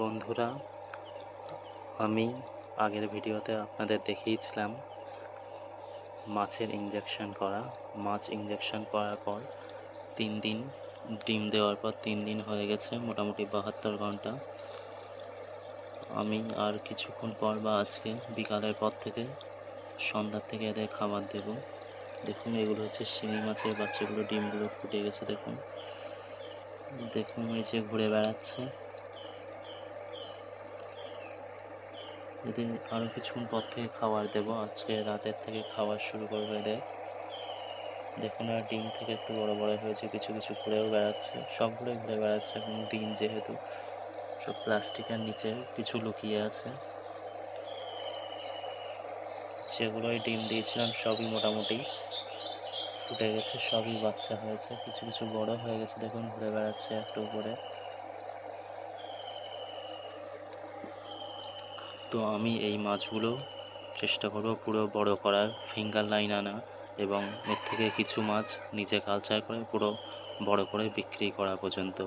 বন্ধুরা, আমি আগের ভিডিওতে আপনাদের দেখিয়েছিলাম মাছের ইঞ্জেকশন করা। মাছ ইঞ্জেকশন করার পর তিন দিন ডিম দেওয়ার পর তিন দিন হয়ে গেছে, মোটামুটি বাহাত্তর ঘণ্টা। আমি আর কিছুক্ষণ পর বা আজকে বিকালের পর থেকে সন্ধ্যার থেকে এদের খাবার দেব। দেখুন, এগুলো হচ্ছে শিঙি মাছের বাচ্চাগুলো, ডিমগুলো ফুটে গেছে, দেখুন। দেখুন, এই যে ঘুরে বেড়াচ্ছে। এদের আরও কিছুক্ষণ পর থেকে খাবার দেবো। আজকে রাতের থেকে খাবার শুরু করবে এদের। দেখুন আর ডিম থেকে একটু বড় বড় হয়েছে, কিছু কিছু ঘুরেও বেড়াচ্ছে। সবগুলোই ঘুরে বেড়াচ্ছে, এখন দিন যেহেতু। সব প্লাস্টিকের নিচে কিছু লুকিয়ে আছে। যেগুলোই ডিম দিয়েছিলাম, সবই মোটামুটি ফুটে গেছে, সবই বাচ্চা হয়েছে, কিছু কিছু বড় হয়ে গেছে, দেখুন, ঘুরে বেড়াচ্ছে একটু উপরে। তো আমি এই মাছগুলো চেষ্টা করব পুরো বড় করার ফিঙ্গার লাইন আনা এবং এর থেকে কিছু মাছ নিজে কালচার করে পুরো বড় করে বিক্রি করা পর্যন্ত।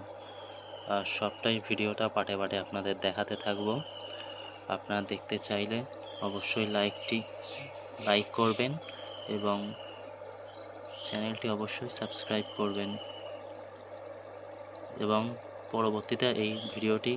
আর সবটাই ভিডিওটা পাটে পাটে আপনাদের দেখাতে থাকব। আপনারা দেখতে চাইলে অবশ্যই লাইকটি লাইক করবেন এবং চ্যানেলটি অবশ্যই সাবস্ক্রাইব করবেন। এবং পরবর্তীতে এই ভিডিওটি